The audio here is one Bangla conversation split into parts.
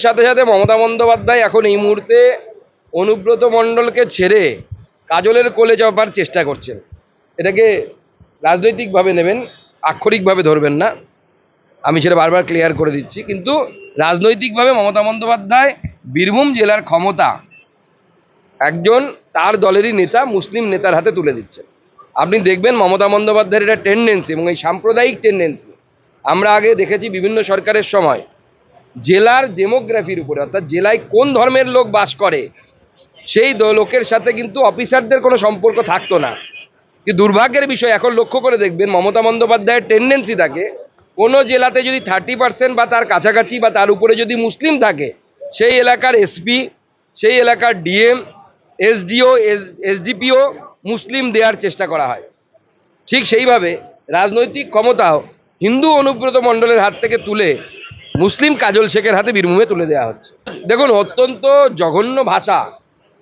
সাথে সাথে মমতা বন্দ্যোপাধ্যায় এখন এই মুহূর্তে অনুব্রত মণ্ডলকে ছেড়ে কাজলের কোলে চাপার চেষ্টা করছেন। এটাকে রাজনৈতিকভাবে নেবেন, আক্ষরিকভাবে ধরবেন না। আমি সেটা বারবার ক্লিয়ার করে দিচ্ছি। কিন্তু রাজনৈতিকভাবে মমতা বন্দ্যোপাধ্যায় বীরভূম জেলার ক্ষমতা একজন তার দলেরই নেতা, মুসলিম নেতার হাতে তুলে দিচ্ছেন। আপনি দেখবেন মমতা বন্দ্যোপাধ্যায়ের এটা টেন্ডেন্সি এবং এই সাম্প্রদায়িক টেন্ডেন্সি আমরা আগে দেখেছি বিভিন্ন সরকারের সময় জেলার ডেমোগ্রাফির উপরে, অর্থাৎ জেলায় কোন ধর্মের লোক বাস করে, সেই লোকের সাথে কিন্তু অফিসারদের কোনো সম্পর্ক থাকতো না। কিন্তু দুর্ভাগ্যের বিষয়, এখন লক্ষ্য করে দেখবেন, মমতা বন্দ্যোপাধ্যায়ের টেন্ডেন্সি থাকে, কোনো জেলাতে যদি থার্টি পার্সেন্ট বা তার কাছাকাছি বা তার উপরে যদি মুসলিম থাকে, সেই এলাকার এসপি সেই এলাকার ডিএম এসডিও এসডিপিও মুসলিম দেওয়ার চেষ্টা করা হয়। ঠিক সেইভাবে রাজনৈতিক ক্ষমতাও হিন্দু অনুব্রত মণ্ডলের হাত থেকে তুলে মুসলিম কাজল শেখের হাতে বীরভূমে তুলে দেওয়া হচ্ছে। দেখুন, অত্যন্ত জঘন্য ভাষা।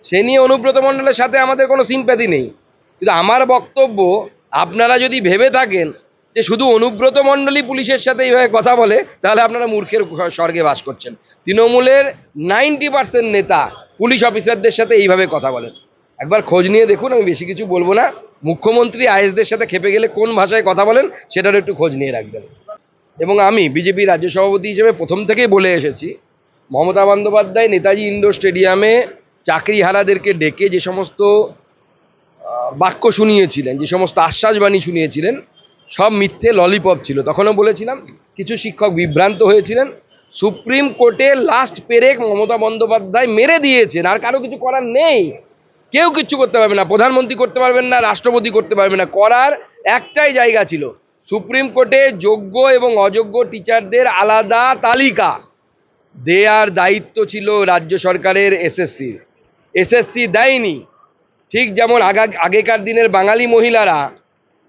সে নিয়ে অনুব্রত মণ্ডলের সাথে আমাদের কোনো সিম্প্যাথি নেই। কিন্তু আমার বক্তব্য, আপনারা যদি ভেবে থাকেন যে শুধু অনুব্রত মণ্ডলী পুলিশের সাথে এইভাবে কথা বলে, তাহলে আপনারা মূর্খের স্বর্গে বাস করছেন। তৃণমূলের নাইনটি পার্সেন্ট নেতা পুলিশ অফিসারদের সাথে এইভাবে কথা বলেন। একবার খোঁজ নিয়ে দেখুন, আমি বেশি কিছু বলব না। মুখ্যমন্ত্রী আইএসদের সাথে খেপে গেলে কোন ভাষায় কথা বলেন, সেটারও একটু খোঁজ নিয়ে রাখবেন। এবং আমি বিজেপি রাজ্য সভাপতি হিসেবে প্রথম থেকেই বলে এসেছি, মমতা বন্দ্যোপাধ্যায় নেতাজি ইন্ডোর স্টেডিয়ামে চাকরিহারাদেরকে ডেকে যে সমস্ত বাক্য শুনিয়েছিলেন, যে সমস্ত আশ্বাসবাণী শুনিয়েছিলেন, সব মিথ্যে ললিপপ ছিল। তখনও বলেছিলাম, কিছু শিক্ষক বিভ্রান্ত হয়েছিলেন, সুপ্রিম কোর্টে লাস্ট পেরেক মমতা বন্দ্যোপাধ্যায় মেরে দিয়েছেন, আর কারও কিছু করার নেই। কেউ কিচ্ছু করতে পারবে না, প্রধানমন্ত্রী করতে পারবেন না, রাষ্ট্রপতি করতে পারবে না, করার একটাই জায়গা ছিল সুপ্রিম কোর্টে যোগ্য এবং অযোগ্য টিচারদের আলাদা তালিকা। দেয়ার দায়িত্ব ছিল রাজ্য সরকারের এসএসসির এসএসসি দেয়নি। ঠিক যেমন আগা আগেকার দিনের বাঙালি মহিলারা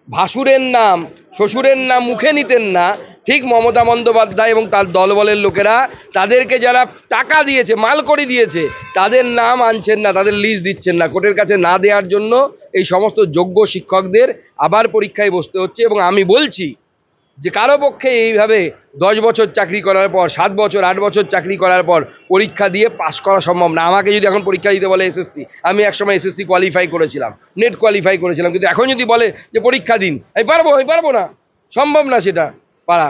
ভাসুরের নাম, শ্বশুরের নাম মুখে নিতেন না। ঠিক মমতা বন্দ্যোপাধ্যায় এবং তার দলবলের লোকেরা তাদেরকে যারা টাকা দিয়েছে মাল করে দিয়েছে, তাদের নাম আনছেন না, তাদের লিস্ট দিচ্ছেন না। কোর্টের কাছে না দেওয়ার জন্য এই সমস্ত যোগ্য শিক্ষকদের আবার পরীক্ষায় বসতে হচ্ছে এবং আমি বলছি যে কারও পক্ষে এইভাবে দশ বছর চাকরি করার পর, সাত বছর, আট বছর চাকরি করার পর পরীক্ষা দিয়ে পাশ করা সম্ভব না। আমাকে যদি এখন পরীক্ষা দিতে বলে এসএসসি আমি একসময় এসএসসি কোয়ালিফাই করেছিলাম নেট কোয়ালিফাই করেছিলাম। কিন্তু এখন যদি বলে যে পরীক্ষা দিন, আমি পারব আমি পারব না। সম্ভব না সেটা পারা।